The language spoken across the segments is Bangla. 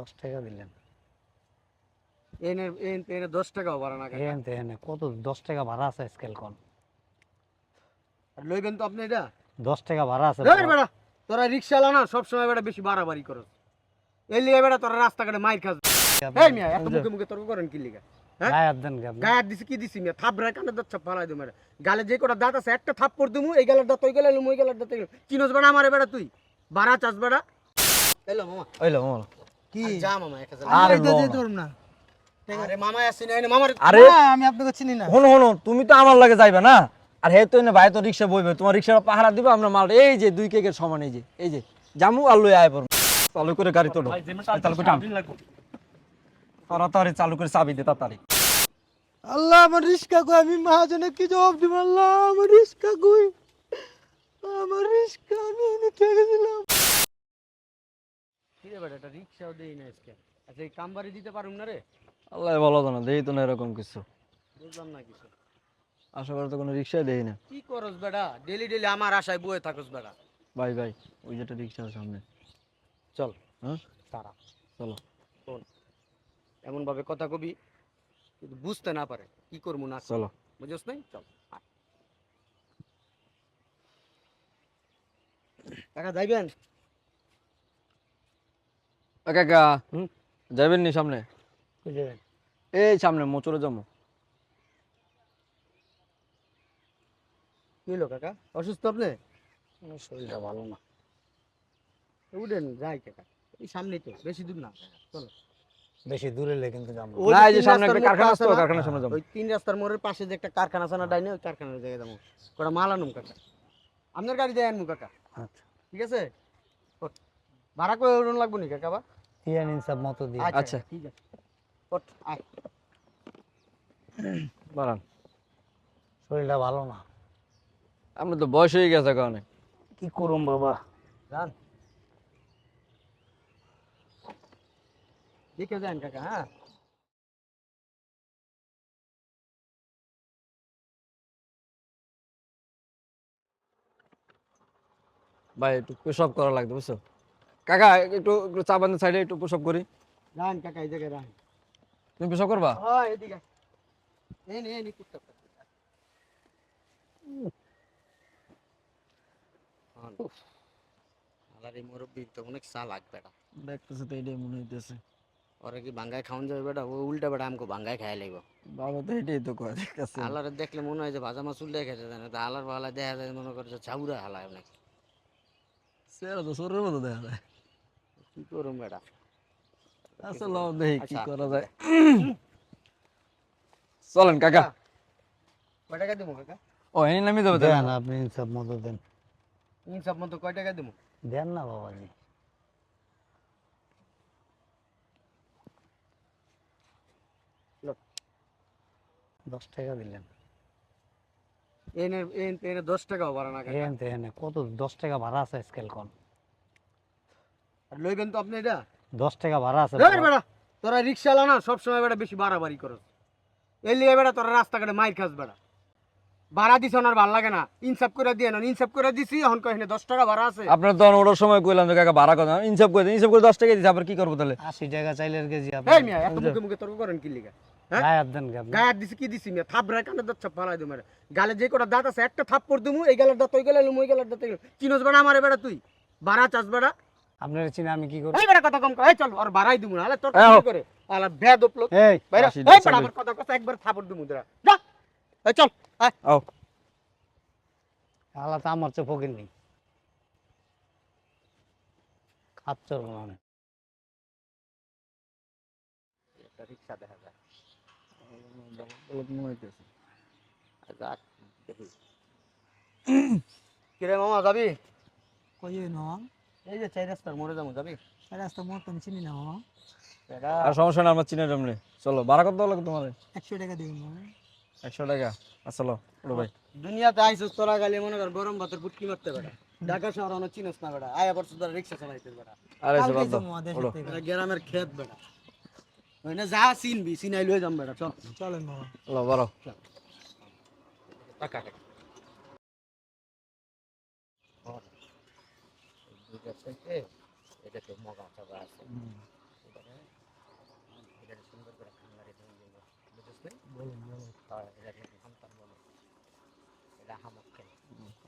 দশ টাকা দিলেন। এনে এনে এনে দশ টাকাও ভাড়া না এন তেন কত দশ টাকা ভাড়া আছে স্কেল কোন? লইবেন তো আপনি এটা? দশ টাকা ভাড়া আছে। এই তোরা রিক্সাওয়ালা না সবসময় বেটা বেশি বাড়াবাড়ি করো এই লিয়ে বেটা তোরা রাস্তাঘাটে মাইর খাস। এই মিয়া এত মুখে মুখে তর্ক করেন কি লিগা? হ্যাঁ? কি দিছি কি দিছি মিয়া? থাপ রায় কানে দাঁত ফালাই দু মেরে গালে যে কটা দাঁত আছে একটা থাপ পর দিমু এই গালের দাঁত ওই গালে ওই গালের দাঁত চিনোস বেড়া আমারে বেড়া তুই। বাড়া চাস বেড়া। এলো মামা। ওইলো মামা। কি? যা মামা এক হাজার আরে আরে মামা। না। আরে মামা আসি না এনে মামার আরে আমি আপনাকে চিনি না। হনো হনো তুমি তো আমার লাগে যাইবে না? আর হে তো ভাই তো রিক্সা বইবে তোমার রিক্সা পাহারা দিবে আমরা মাল এই যে দুই কেকের সমান এই যে এই যে জামু আর লই আয় পড়ো চালু করে গাড়ি তোলো। চালু করে টান তাড়াতাড়ি চালু করে চাবি দে তাড়াতাড়ি। আল্লাহ আমার রিস্কা কই? আমি মহাজনে কি জবাব দিব? আল্লাহ আমার রিস্কা কই? আমার রিস্কা আমি এনে থেকে দিলাম। কি রে বেটা এটা রিক্সাও দেই না আজকে। আচ্ছা এই কামবাড়ি দিতে পারুম না রে? আল্লাহ বলো তো না দেই তো না এরকম কিছু। বুঝলাম না কিছু। আশা করে তো কোনো রিক্সাই দেই না। কি করস বেটা? ডেলি ডেলি আমার আশায় বয়ে থাকস বেটা। ভাই ভাই ওই যেটা রিক্সা সামনে। চল। হ্যাঁ? তারা। চলো। এমন ভাবে কথা কবি কিন্তু বুঝতে না পারে কি করব না চলো। বুঝছ নাই? চল। কাকা যাইবেন? কাকা। হুম? যাবেন নি সামনে? এই সামনে মোচরে যাব। কি হলো কাকা? অসুস্থ আপনি? শরীরটা ভালো না। উঠেন যাই কাকা। এই সামনেই তো বেশি দূর না চলো। বেশি দূরে কিন্তু যাব। না এই যে তিন সামনে রাস্তার একটা কারখানা আছে আছে তো না? কারখানার সামনে যাব। ওই তিন রাস্তার মোড়ের পাশে যে একটা কারখানা আছে না ডাইনে ওই কারখানার জায়গায় যাব। কটা মাল আনুম কাকা? আপনার গাড়ি দেয় কাকা। আচ্ছা। ঠিক আছে। ভাড়া করে লাগবো নি কাকা বা? ইয়ান ইনসাফ মতো দিয়ে আচ্ছা। ঠিক আছে। ওঠ, আয়। বাড়ান শরীরটা ভালো না। আমরা তো বয়স হয়ে গেছে কারণে কি করুম বাবা? যান। দেখে যান কাকা হ্যাঁ। ভাই একটু পেশাব করা লাগবে বুঝছ? কাকা একটু একটু চা বান্ধব সাইডে একটু পেশাব করি। যান কাকা এই জায়গায় রান। তুমি পেশাব করবা? হয় এদিকে। এই নে এই নে কুত্তা আলার মুরব্বি তো অনেক চালাক বেটা। দেখতেছে তো এটাই মনে হইতেছে। ওরা কি বাঙ্গায় খাওয়ান যাবে বেটা? ও উল্টা বেটা আমাকে বাঙ্গায় খাই লাগবে বাবা তো এটাই তো কয় দেখতেছে। আলার দেখলে মনে হয় যে ভাজা মাছ উল্টে খেতে জানে তা আলার ভালা দেখা যায় মনে করে যে চাউরা হালায় অনেক সেরা তো শরীরের মতো দেখা যায়। কি করুম বেটা? আসলে দেখি কি আচ্ছা। করা যায়। চলেন কাকা। কয় টাকা দেবো কাকা? ও এনে নামি দেবে দেন। আপনি ইনসাফ মতো দেন। ইনসাফ মতো কয় টাকা দেবো দেন না বাবাজি। দশ টাকা দিলেন। এনে এনে এনে দশ টাকাও ভাড়া না এন কত দশ টাকা ভাড়া আছে স্কেল কোন? আর লইবেন তো আপনি এটা? দশ টাকা ভাড়া আছে বেটা তোরা রিক্সাওয়ালা না সবসময় বেটা বেশি বাড়াবাড়ি করো এই লিয়ে বেটা তোরা রাস্তাঘাটে মাইর খাস বেটা ভাড়া দিছ ওনার ভালো লাগে না। ইনসাফ করে দিয়ে না ইনসাফ করে দিছি এখন কহিনে দশ টাকা ভাড়া আছে। আপনার তো ওটার সময় কইলাম যে কাকা ভাড়া কথা ইনসাফ করে ইনসাফ করে দশ টাকা আবার কি করব তাহলে? আশি টাকা চাইলের কেজি আপনি। এই মিয়া এত মুখে মুখে তর্ক করেন কি লিগা? হ্যাঁ? দিছি কি দিছি মিয়া? থাপ রায় কানে দাঁত ফালাই গালে যে কটা দাঁত আছে একটা থাপ পর দিমু এই গালের দাঁত ওই গালে ওই গালের দাঁত চিনোস বেড়া আমারে বেড়া তুই? ভাড়া চাস বেড়া? আপনার চিনে আমি কি করি এই বেড়া কথা কম কর এই চল আর ভাড়াই দিমু না আলে তোর কি। করে? আলা বেদ লোক এই বাইরে এই আমার কথা কথা একবার থাপড় দিমু তোরা যা এই চল আয়। আও। আলা তো আমার চেয়ে ফকির নেই। খাচ্চর মানে একটা রিক্সা দেখা যায়। যাক দেখি। কিরে মামা যাবি? কই না এই যে চাই রাস্তার মোড়ে যাব যাবি? রাস্তা মোট আমি চিনি না আর সমস্যা না আমার চিনে জমলে চলো ভাড়া কত লাগে তোমার একশো টাকা দিব মামা। একশো টাকা। আসলো ওটো ভাই। দুনিয়াতে আইসস তোরা গালি মনে কর গরম ভাতের বুটকি মারতে বেটা ঢাকা শহর অনেক চিনস না বেটা আয়া বছর ধরে রিক্সা চালাইতে বেটা আরে সে বাদ দাও। গ্রামের খেত বেটা ওই না যা চিনবি চিনাই লয়ে যাম বেটা চল। চলেন মামা। চলো বারো টাকা টাকা দুইটা চাইতে এটা তো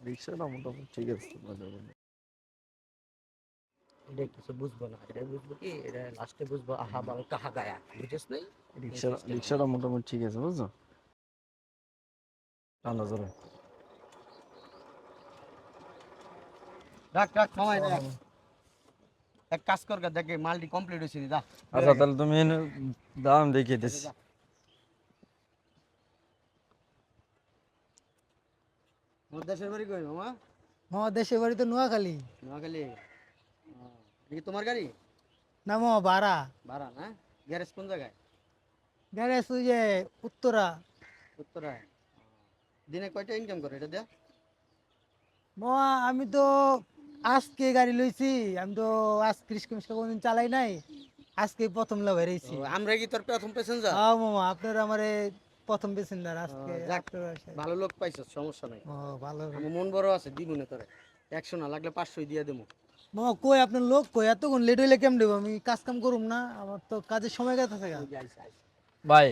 রিক্সাটা মোটামুটি ঠিক আছে কি এটা লাস্টে বুঝব কাহা গায়া বুঝেছ নাই রিক্সাটা রিক্সাটা মোটামুটি ঠিক আছে বুঝছ? ঠান্ডা রাখ রাখ মামাই রাখ এক কাজ কর গা, দেখে মালটি কমপ্লিট হয়েছে নি, যা। আচ্ছা তাহলে তুমি দাম দেখিয়ে দিস দেশের বাড়ি কই মামা? মামা দেশের বাড়ি তো নোয়াখালী। নোয়াখালী? এটা কি তোমার গাড়ি? না মামা বাড়া ভাড়া না? গ্যারেজ কোন জায়গায়? গ্যারেজ ওই যে উত্তরা। উত্তরায় ও, দিনে কয়টা ইনকাম করে এটা দিয়া? মামা আমি তো আজকে গাড়ি লইছি আমি তো আজ রিক্সা মিস্কা কোনদিন চালাই নাই আজকে প্রথম লাভ হারাইছি ও, আমরা কি তোর প্রথম প্যাসেঞ্জার হ্যাঁ মামা আপনার আমারে প্রথম প্যাসেঞ্জার আজকে। ভালো লোক পাইছ সমস্যা নাই। ও ভালো মন বড় আছে দিব না তোরে। একশো না লাগলে পাঁচশোই দিয়ে দেবো। মামা কই আপনার লোক কই? এতক্ষণ লেট হইলে কেমন দেবো? আমি কাজ কাম করুম না আমার তো কাজের সময় গেছে গা। ভাই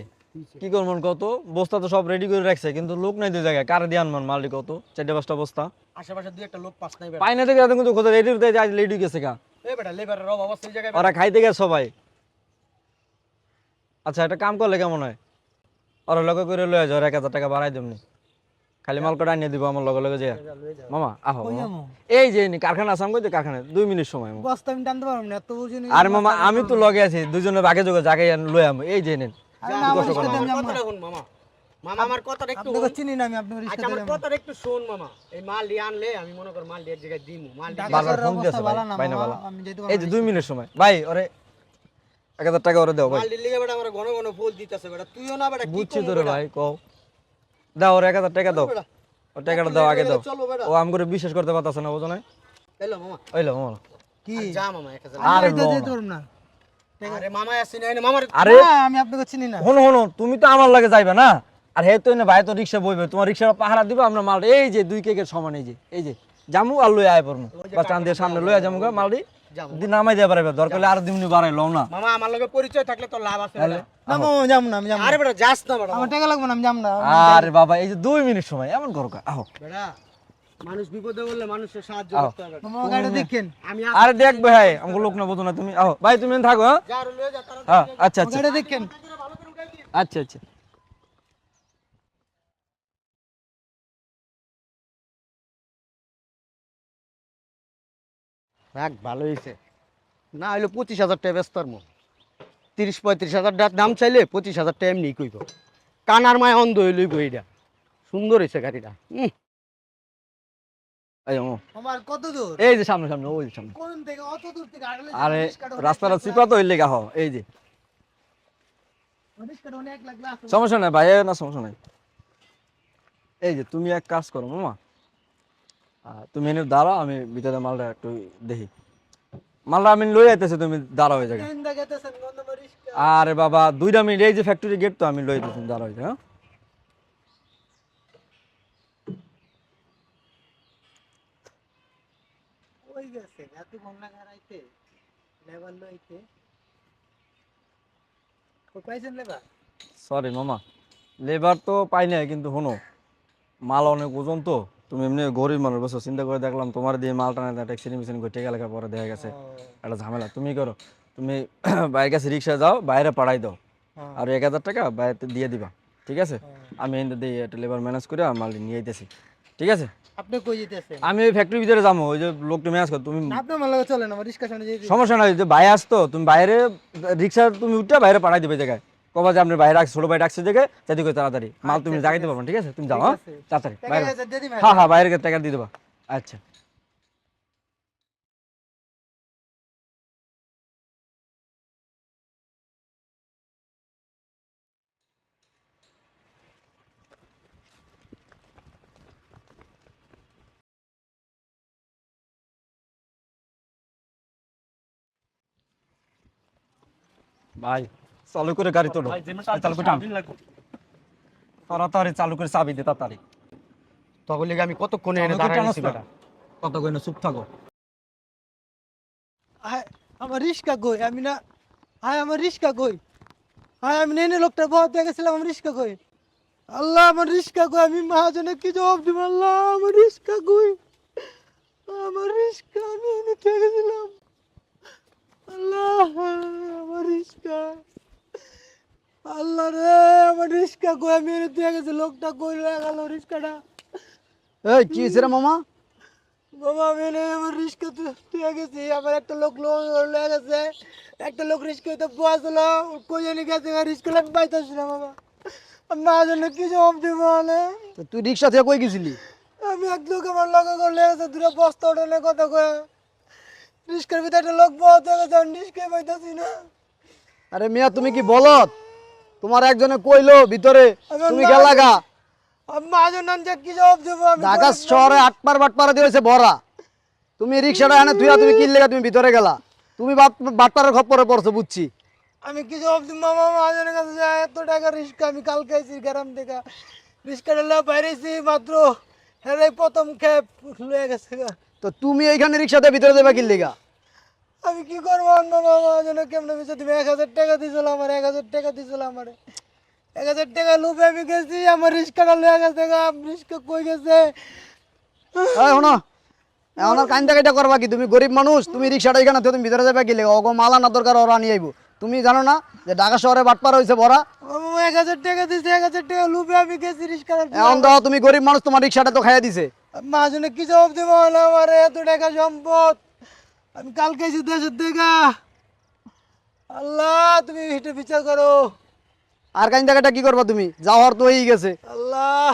কি করবেন কত? বস্তা তো সব রেডি করে রাখছে কিন্তু লোক নাই দুই জায়গায়। কারে দিয়ে আনমান মালটি কত? চারটে পাঁচটা বস্তা। আশেপাশে দুই একটা লোক পাস নাই বেটা। পাই না থেকে কিন্তু কোথাও রেডি আজ লেডি গেছে গা। এই বেটা লেবারের অভাব আছে এই জায়গায় ওরা খাইতে গেছে সবাই। আচ্ছা একটা কাম করলে কেমন হয়? ওরা লগে করে লয়ে যাও এক হাজার টাকা বাড়াই দেবনি খালি মাল কটা আনিয়ে দিব আমার লগে লগে যে মামা আহো এই যে নি, কারখানা আসাম কই কারখানা দুই মিনিট সময়। বস্তা আমি টানতে পারব না এত বুঝি মামা আমি তো লগে আছি দুজনে বাগে যোগে জাগে লয়ে আম এই যে নেন আরে না, আমার কষ্ট রিক্সা করো। দিয়ে আমি আমার যাব না। কথাটা শুন মামা। মামা আমার কথাটা একটু চিনি না আমি আপনার আচ্ছা আমার কথাটা একটু শোন মামা। এই মাল দিয়ে আনলে আমি মনে কর মাল দিয়ে জায়গায় দিমু। মাল দিয়ে ঢাকা বারবার শহরের ফোন দিয়েছে ভাই, ভাই না ভালো। এই যে না। মিনিট সময়। ভাই ওরে এক হাজার টাকা ওরে দাও ভাই। মাল দিলে বেটা আমার ঘন ঘন ফুল দিতেছে বেটা। তুইও না বেটা বুঝছি তোরে ভাই কও। দাও ওর এক হাজার টাকা দাও। ও টাকাটা দাও আগে দাও। ও আম করে বিশ্বাস করতে পারতাছে না বুঝো না এলো মামা। মামা। কি? যা মামা আরে না। আরে মামা আসি না মামার আরে না, আমি আপনাকে চিনি না। হনো হনো তুমি তো আমার লাগে যাইবে না? আর হে তো এনে ভাই তো রিক্সা বইবে তোমার রিক্সা পাহারা দিবা আমরা মাল এই যে দুই কেকের সমান এই যে এই যে জামু আর লই আয় পড়মু সামনে গা নামাই দিয়ে পারবে দরকার হলে আর দিমনি বাড়াই লও না। মামা আমার লগে পরিচয় থাকলে তো লাভ আছে না মামা। আমি না আমি যাব আরে বেটা যাস না বেটা আমার টাকা লাগবে না আমি যাব না। আরে বাবা এই যে দুই মিনিট সময় এমন করো আহো। বেটা মানুষ বিপদে বললে মানুষের সাহায্য করতে হবে। মামা গাড়িটা দেখেন। আমি আরে দেখ ভাই আমাকে লোক না বোঝো না তুমি। আহো ভাই তুমি থাকো হ্যাঁ? যা লয়ে যা তারা হ্যাঁ আচ্ছা আচ্ছা। গাড়িটা দেখেন। আচ্ছা আচ্ছা। রাখ ভালো হয়েছে। না হইলে পঁচিশ হাজার টাকা ব্যস্ত আর তিরিশ পঁয়ত্রিশ হাজার টাকার দাম চাইলে পঁচিশ হাজার টাকা এমনি কইব। কানার মায় অন্ধ হইলই বইটা সুন্দর হয়েছে গাড়িটা। উম, এই আমো। আমার কত দূর? এই যে সামনে সামনে ওই সামনে। কোন থেকে অত দূর থেকে আড়ালে আরে রাস্তাটা চিপা তো হইলে গা হো এই যে। সমস্যা নাই ভাই না সমস্যা নাই। এই যে তুমি এক কাজ করো মামা। তুমি এনে দাঁড়াও আমি ভিতরে মালটা একটু দেখি। মালটা আমি লই আইতেছি তুমি দাঁড়াও হয়ে যাবে আরে বাবা দুইটা মিনিট এই যে ফ্যাক্টরি গেট তো আমি লই দিতেছি দাঁড়াও ওই জায়গায়, হ্যাঁ? ওই গেছে এত ঘণ্টা ঘাড়াইতে লেবার লইতে কই পাইছেন লেবার? সরি মামা। লেবার তো পাই নাই কিন্তু শোনো মাল অনেক ওজন তো তুমি এমনি গরিব মানুষ বসো চিন্তা করে দেখলাম তোমার দিয়ে মাল টানা ট্যাক্সি মেশিন করে টেকা লেখা পরে দেখা গেছে। একটা ঝামেলা তুমি করো। তুমি বাইরের কাছে রিক্সা যাও বাইরে পাঠাই দাও। আর এক হাজার টাকা বাইরে দিয়ে দিবা ঠিক আছে? আমি এনে দিয়ে একটা লেবার ম্যানেজ করে মাল নিয়ে আইতেছি। ঠিক আছে? আপনি কই যেতেছেন? আমি ওই ফ্যাক্টরির ভিতরে যাব ওই যে লোকটা ম্যানেজ করো তুমি আপনি আপনার মালা চলেন আমার যেতে সমস্যা নাই যে ভাই আসতো তুমি বাইরে রিক্সা তুমি উঠে বাইরে পাঠাই দিবে জায়গায়। কবা যে আপনি বাইরে ছোট ভাই রাখছে জায়গায় যাতে করে তাড়াতাড়ি। মাল তুমি জাগাইতে পারবেন ঠিক আছে? তুমি যাও হ্যাঁ? তাড়াতাড়ি বাইরে হ্যাঁ হ্যাঁ বাইরে টাকা দিয়ে দেবা। আচ্ছা। ভাই চালু করে গাড়ি তোলো। চালু করে তাড়াতাড়ি চালু করে চাবি দে তাড়াতাড়ি। তখন লেগে আমি কতক্ষণে এনে চালু করে দাঁড়ায় টানাস আছি না। বেটা? কত কইনা চুপ থাকো? আমার রিক্সা কই? আমি না হায় আমার রিক্সা কই? হায় আমি নেনে লোকটা বহুত দেখেছিলাম আমার রিক্সা কই? আল্লাহ আমার রিস্কা কই? আমি মহাজনে কি জবাব দিব? আল্লাহ আমার রিস্কা কই আমার রিস্কা আমি এনে থেকে দিলাম আল্লাহ আমার রিস্কা আল্লাহ রে আমার লোকটা কই লয়ে গেল রিস্কাটা? এই কি রে মামা? বাবা আমি আমার রিস্কা তুই গেছি আমার একটা লোক লয়ে গেছে একটা লোক রিস্কা তো বসল কই জানি গেছে রিস্কা আমি পাইতেছি না বাবা আমি মহাজনে কি জবাব দিব মানে? তুই রিক্সা থেকে কই গেছিলি? আমি এক লোক আমার লগে আছে দুটো বস্তা উঠানে কথা কয়ে। রিস্কার ভিতরে একটা লোক বহুত গেছে পাইতেছি না। আরে মিয়া তুমি কি বলত তোমার একজনে কইলো ভিতরে আমার তুমি না- গেলা গা। আমি মহাজন নাম যে কি জবাব দেবো আমি? ঢাকা শহরে আটপার বাটপার দিয়েছে ভরা তুমি রিক্সাটা এনে তুই তুমি কিনলে তুমি ভিতরে গেলা। তুমি বাট- বাটপারের খপ্পরে পড়ছো বুঝছি। আমি কি জবাব দিব? মামা মহাজনের কাছে যায় এত টাকা রিস্কা আমি কালকে আইছি গ্রাম থেকে। রিস্কাটা লা বাইরেছি মাত্র হেরাই প্রথম খেপ লয়ে গেছে তো তুমি এইখানে রিক্সাতে ভিতরে দেবে কিনলে গা? আমি কি করব? অন্য কেমনে বিষয় তুমি এক হাজার টাকা দিয়েছিল আমার এক হাজার টাকা দিয়েছিল আমার। এক হাজার টাকা লুপে আমি গেছি আমার রিস্কাটা লয়ে গেছে রিস্কা কই গেছে? শোনো এখন আর কাইন্দা কাইটা করবা কি? তুমি গরিব মানুষ তুমি রিক্সাটা এখানে তুমি ভিতরে যাবে কিনলে অগো মালা না দরকার ওরা নিয়ে আইবো। তুমি জানো না যে ঢাকা শহরে বাটপার হয়েছে ভরা? এক হাজার টাকা দিয়েছে এক হাজার টাকা লুপে আমি গেছি রিস্কাটা এখন দাও তুমি গরিব মানুষ তোমার রিক্সাটা তো খাইয়া দিছে। মহাজনে কি জবাব দেবো আমার? এত টাকা সম্পদ। আমি কালকে এসে দেশের দেখা। আল্লাহ তুমি এটা বিচার করো। আর কাইন্দা কাইটা কি করবা তুমি? যাওয়ার তো হয়েই গেছে। আল্লাহ।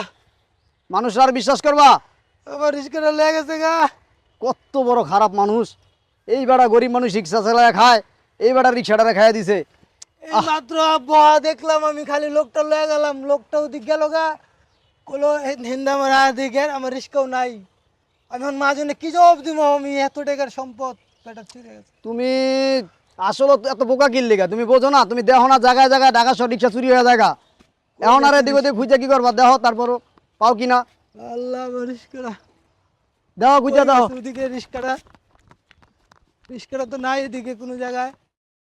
মানুষ আর বিশ্বাস করবা? আমার রিস্কাটা লেগে গেছে গা। কত বড় খারাপ মানুষ। এই বেড়া গরিব মানুষ রিক্সা চালায় খায় এই বেড়া রিক্সাটা খাইয়া দিছে। এই মাত্র বহা দেখলাম আমি খালি লোকটা লয়ে গেলাম। লোকটা ওদিক গেল গা। কলো হিন্দা আমার দিকে আমার রিস্কাও নাই। আমি এখন মহাজনে কি জবাব দিব আমি? এত টাকার সম্পদ। তুমি আসলে এত বোকা কিনলে গা তুমি বোঝো না তুমি দেখো না জায়গায় জায়গায় ঢাকা শহর রিক্সা চুরি হয়ে জায়গা। এখন আর এদিক ওদিক খুঁজে কি করবা? দেখো তারপরও পাও কিনা। আল্লাহ রিস্কাটা। দেখো খুঁজে দেখো ওদিকে রিস্কাটা। রিস্কাটা তো নাই এদিকে কোনো জায়গায়।